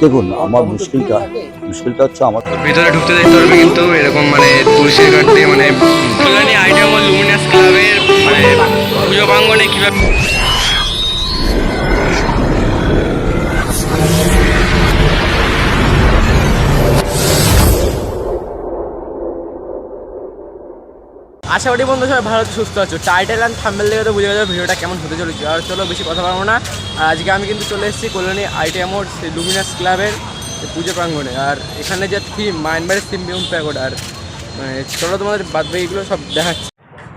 দেখুন, আমার মুশকিলটা মুশকিলটা হচ্ছে আমার ভিতরে ঢুকতে দেখতে পারবে কিন্তু এরকম মানে পুলিশের দিয়ে মানে কল্যাণী আইডিয়া লুমিনাস ক্লাবের মানে পুজো প্রাঙ্গনে কীভাবে আশা করি বন্ধু সবাই ভালো সুস্থ আছো। টাইটেল অ্যান্ড থাম্বেল দেখে তো বুঝে গেছো ভিডিওটা কেমন হতে চলেছে। আর চলো বেশি কথা বলব না। আর আজকে আমি কিন্তু চলে এসেছি কল্যাণী আইটিএমোর সেই লুমিনাস ক্লাবের পুজো প্রাঙ্গণে। আর এখানে যে থিম মাইনবাড়ির থিম বেগুন প্যাকোড আর মানে চলো তোমাদের বাদ সব দেখাচ্ছি।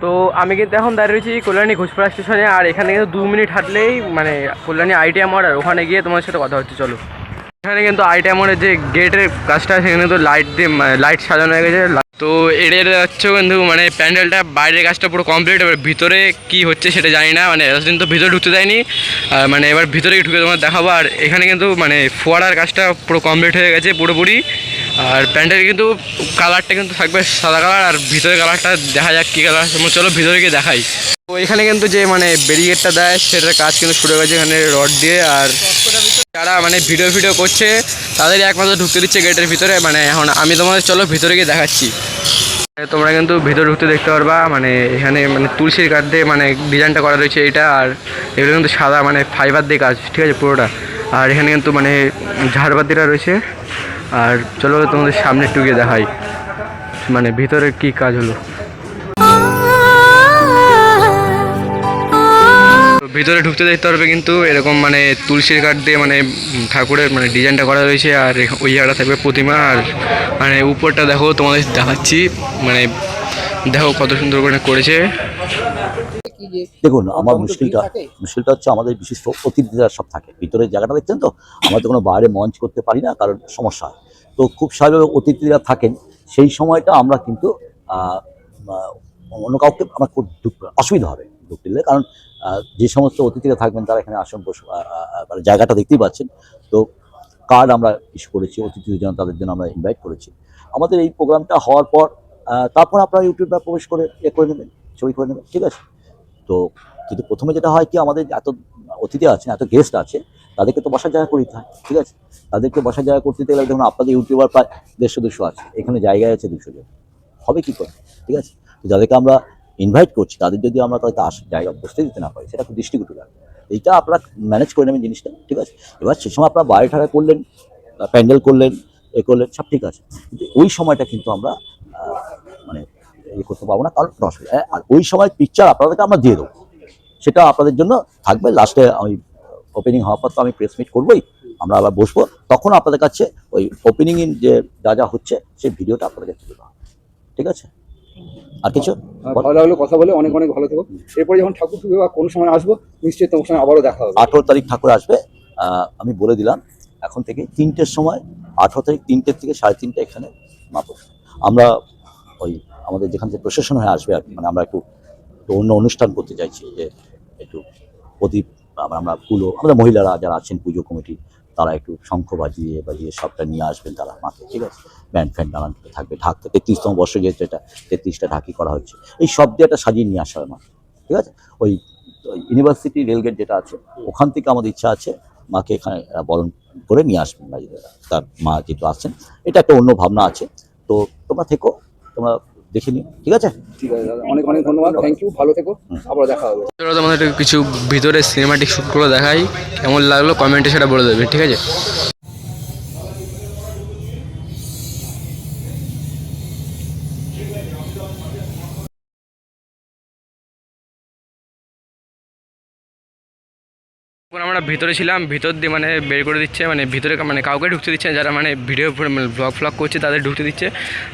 তো আমি কিন্তু এখন দাঁড়িয়ে রয়েছি কল্যাণী ঘোষপাড়া স্টেশনে। আর এখানে কিন্তু দু মিনিট হাঁটলেই মানে কল্যাণী আইটিএম আর ওখানে গিয়ে তোমার সাথে কথা হচ্ছে। চলো। এখানে কিন্তু আইটিএমোর যে গেটের কাজটা সেখানে তো লাইট দিয়ে লাইট সাজানো হয়ে গেছে। তো এর যাচ্ছে কিন্তু মানে প্যান্ডেলটা বাইরের কাজটা পুরো কমপ্লিট এবার ভিতরে কি হচ্ছে সেটা জানি না মানে এতদিন তো ভিতরে ঢুকতে দেয়নি। আর মানে এবার ভিতরে ঢুকে তোমার দেখাবো, আর এখানে কিন্তু মানে ফোয়ারার কাজটা পুরো কমপ্লিট হয়ে গেছে পুরোপুরি। আর প্যান্টের কিন্তু কালারটা কিন্তু থাকবে সাদা কালার, আর ভিতরে কালারটা দেখা যাক কী কালার চলো ভিতরে গিয়ে দেখাই। তো এখানে কিন্তু যে মানে ব্যারিকেডটা দেয়, সেটার কাজ কিন্তু শুরু হয়ে গেছে এখানে রড দিয়ে। আর যারা মানে ভিডিও ভিডিও করছে তাদের একমাত্র ঢুকতে দিচ্ছে গেটের ভিতরে। মানে এখন আমি তোমাদের চলো ভিতরে গিয়ে দেখাচ্ছি। তোমরা কিন্তু ভিতরে ঢুকতে দেখতে পারবা মানে এখানে মানে তুলসীর কাঠ দিয়ে মানে ডিজাইনটা করা রয়েছে এটা, আর এগুলো কিন্তু সাদা মানে ফাইবার দিয়ে কাজ, ঠিক আছে পুরোটা। আর এখানে কিন্তু মানে ঝাড়বাতিটা রয়েছে। আর চলো তোমাদের সামনে একটু গিয়ে দেখাই। মানে ভিতরে কি কাজ হলো? ভিতরে ঢুকতে দেখতে পারবে কিন্তু এরকম মানে তুলসীর কাঠ দিয়ে মানে ঠাকুরের মানে ডিজাইনটা করা রয়েছে আর ওই জায়গাটা থাকবে প্রতিমা আর মানে উপরটা দেখো তোমাদের দেখাচ্ছি। মানে দেখো কত সুন্দর করে করেছে। দেখুন আমার মুশকিলটা মুশকিলটা হচ্ছে আমাদের বিশিষ্ট অতিথিরা সব থাকে। ভিতরের জায়গাটা দেখছেন তো? আমরা তো কোনো বাইরে মঞ্চ করতে পারি না কারণ সমস্যা হয়। তো খুব স্বাভাবিক অতিথিরা থাকেন। সেই সময়টা আমরা কিন্তু অন্য কাউকে আমার খুব ঢুক- অসুবিধা হবে দুঃখ দিলে। কারণ যে সমস্ত অতিথিরা থাকবেন তারা এখানে আসন বস মানে জায়গাটা দেখতেই পাচ্ছেন। তো কার্ড আমরা ইস্যু করেছি অতিথিদের জন্য তাদের জন্য আমরা ইনভাইট করেছি। আমাদের এই প্রোগ্রামটা হওয়ার পর তারপর আপনারা ইউটিউবে প্রবেশ করে এ করে নেবেন ছবি করে নেবেন ঠিক আছে? তো কিন্তু প্রথমে যেটা হয় কি, আমাদের এত অতিথি আছেন এত গেস্ট আছে, তাদেরকে তো বসার জায়গা করে দিতে হয়, ঠিক আছে? তাদেরকে বসার জায়গা করতে গেলে দেখুন, আপনাদের ইউটিউবার প্রায় দেড়শো, দুশো আছে, এখানে জায়গায় আছে দুশো জন। হবে কি করে, ঠিক আছে? যাদেরকে আমরা ইনভাইট করছি, তাদের যদি আমরা তাদেরকে আস, জায়গা বসতে দিতে না পারি, সেটা খুব দৃষ্টিকটু লাগে। এইটা আপনারা ম্যানেজ করে নেবেন জিনিসটা, ঠিক আছে? এবার সে সময় আপনারা বাইরে ঠাড়া করলেন প্যান্ডেল করলেন, এ করলেন, সব ঠিক আছে। কিন্তু ওই সময়টা কিন্তু আমরা মানে ইয়ে করতে পারব না কারণ হ্যাঁ, আর ওই সময় পিকচার আপনাদেরকে আমরা দিয়ে দেবো। সেটা আপনাদের জন্য থাকবে। লাস্টে আমি ওপেনিং হওয়ার পর তো আমি প্রেস মিট করবোই আমরা আবার বসবো। তখন আপনাদের কাছে ওই ওপেনিং ইন যে যা যা হচ্ছে সেই ভিডিওটা আপনাদের কাছে দেওয়া ঠিক আছে? আর কিছু? আর ভালো লাগল কথা বলে। অনেক অনেক ভালো থেকো। এরপরে যখন ঠাকুর ঠুকবে বা কোনো সময় আসব নিশ্চয়ই তোমার সঙ্গে আবারও দেখা হবে। আঠেরো তারিখ ঠাকুর আসবে। আমি বলে দিলাম এখন থেকে তিনটের সময় আঠেরো তারিখ তিনটের থেকে সাড়ে তিনটে এখানে মাপো আমরা ওই আমাদের যেখান থেকে প্রশাসন হয়ে আসবে আর মানে আমরা একটু অন্য অনুষ্ঠান করতে চাইছি যে একটু প্রদীপ, আমরা কুলো আমাদের মহিলারা যারা আছেন পুজো কমিটি, তারা একটু শঙ্খ বাজিয়ে বাজিয়ে সবটা নিয়ে আসবেন তারা মাকে ঠিক আছে? ব্যান্ড ফ্যান্ড নানান থাকবে, ঢাকতে, তেত্রিশতম বর্ষ যেহেতু এটা, তেত্রিশটা ঢাকি করা হচ্ছে, এই সব দিয়ে একটা সাজিয়ে নিয়ে আসা হয় মা ঠিক আছে? ওই ইউনিভার্সিটি রেলগেট যেটা আছে, ওখান থেকে আমাদের ইচ্ছা আছে মাকে এখানে বরণ করে নিয়ে আসবেন তার মা যেহেতু আসছেন, এটা একটা অন্য ভাবনা আছে, তো তোমরা থেকো, তোমরা দেখে নিও ঠিক আছে? ঠিক আছে দাদা। অনেক অনেক ধন্যবাদ। থ্যাংক ইউ ভালো থেকো। আবার দেখা হবে। তোমাদের কিছু ভিতরে সিনেমাটিক শ্যুটগুলো দেখাই। কেমন লাগল? কমেন্টে সেটা বলে দেবে। ঠিক আছে? এখন আমরা ভিতরে ছিলাম ভিতর দিয়ে মানে বের করে দিচ্ছে মানে ভিতরে মানে কাউকে ঢুকতে দিচ্ছে যারা মানে ভিডিও ব্লগ ফ্লগ করছে তাদের ঢুকতে দিচ্ছে।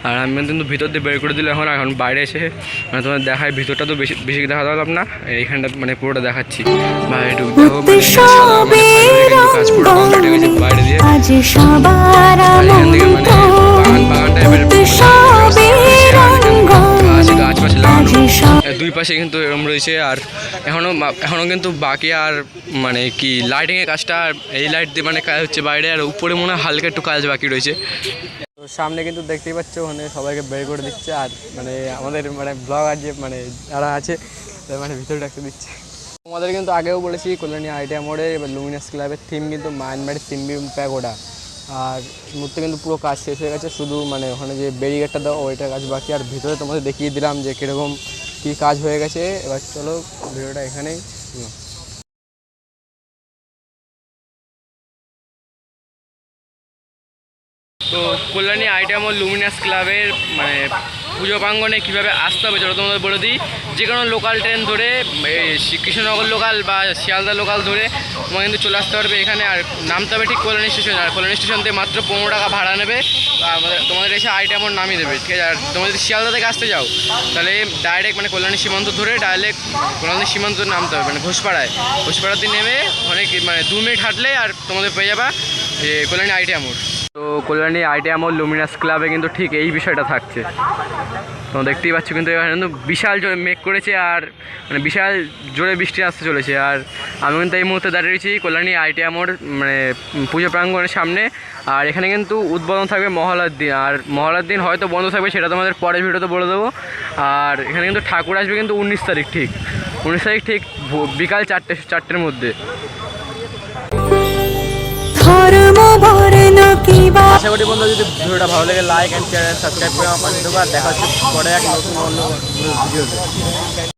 আর আমি কিন্তু ভিতর দিয়ে বের করে দিলে এখন এখন বাইরে এসে মানে তোমার দেখায় ভিতরটা তো বেশি বেশি দেখা দিলাম না এইখানটা মানে পুরোটা দেখাচ্ছি। বাইরে ঢুক দেখো মানে দুই পাশে কিন্তু এরম রয়েছে আর এখনও এখনও কিন্তু বাকি আর মানে কি লাইটিংয়ের কাজটা আর এই লাইট দিয়ে মানে কাজ হচ্ছে বাইরে আর উপরে মনে হয় হালকা একটু কাজ বাকি রয়েছে। তো সামনে কিন্তু দেখতেই পাচ্ছ ওখানে সবাইকে বের করে দিচ্ছে আর মানে আমাদের মানে ব্লগার যে মানে যারা আছে মানে ভিতরে রাখতে দিচ্ছে। তোমাদের কিন্তু আগেও বলেছি কল্যাণী আইটিয়া মোড়ে এবার লুমিনাস ক্লাবের থিম কিন্তু মায়ানমারের থিম প্যাক ওটা। আর মূর্তি কিন্তু পুরো কাজ শেষ হয়ে গেছে, শুধু মানে ওখানে যে ব্যারিগেটটা দাও ওইটার কাজ বাকি। আর ভিতরে তোমাদের দেখিয়ে দিলাম যে কীরকম কী কাজ হয়ে গেছে? এবার চলো ভিডিওটা এখানেই তো কল্যাণী আইটেম ও লুমিনাস ক্লাবের মানে পুজো প্রাঙ্গনে কীভাবে আসতে হবে চলো তোমাদের বলে দিই। যে কোনো লোকাল ট্রেন ধরে, এই কৃষ্ণনগর লোকাল বা শিয়ালদা লোকাল ধরে তোমার কিন্তু চলে আসতে পারবে এখানে। আর নামতে হবে ঠিক কল্যাণী স্টেশন, আর কল্যাণী স্টেশন থেকে মাত্র পনেরো টাকা ভাড়া নেবে। আমাদের, তোমাদের এসে আইটেম ওর নামিয়ে দেবে, ঠিক আছে? আর তোমরা যদি শিয়ালদা থেকে আসতে যাও তাহলে ডাইরেক্ট মানে কল্যাণী সীমান্ত ধরে ডাইরেক্ট কল্যাণী সীমান্ত নামতে হবে মানে ঘোষপাড়ায়। ঘোষপাড়াতে নেমে অনেক মানে দু মিনিট হাঁটলে আর তোমাদের পেয়ে যাবা কল্যাণী আইটিয়া মোড় তো কল্যাণী আইটিয়া মোড় লুমিনাস ক্লাবে কিন্তু ঠিক এই বিষয়টা থাকছে। তো দেখতেই পাচ্ছ কিন্তু এখানে কিন্তু বিশাল জোরে মেঘ করেছে আর মানে বিশাল জোরে বৃষ্টি আসতে চলেছে। আর আমি কিন্তু এই মুহূর্তে দাঁড়িয়ে রয়েছি কল্যাণী আইটিয়া মোড় মানে পুজো প্রাঙ্গণের সামনে। আর এখানে কিন্তু উদ্বোধন থাকবে মহলার দিন। আর মহলার দিন হয়তো বন্ধ থাকবে সেটা তোমাদের পরের ভিডিওতে বলে দেবো। আর এখানে কিন্তু ঠাকুর আসবে কিন্তু উনিশ তারিখ ঠিক। উনিশ তারিখ ঠিক বিকাল চারটে, চারটের মধ্যে। কিবা আশা করি বন্ধু যদি ভিডিওটা ভালো লাগে লাইক অ্যান্ড শেয়ার সাবস্ক্রাইব করে আমার দেখা হচ্ছে পরে এক নতুন অন্য ভিডিওতে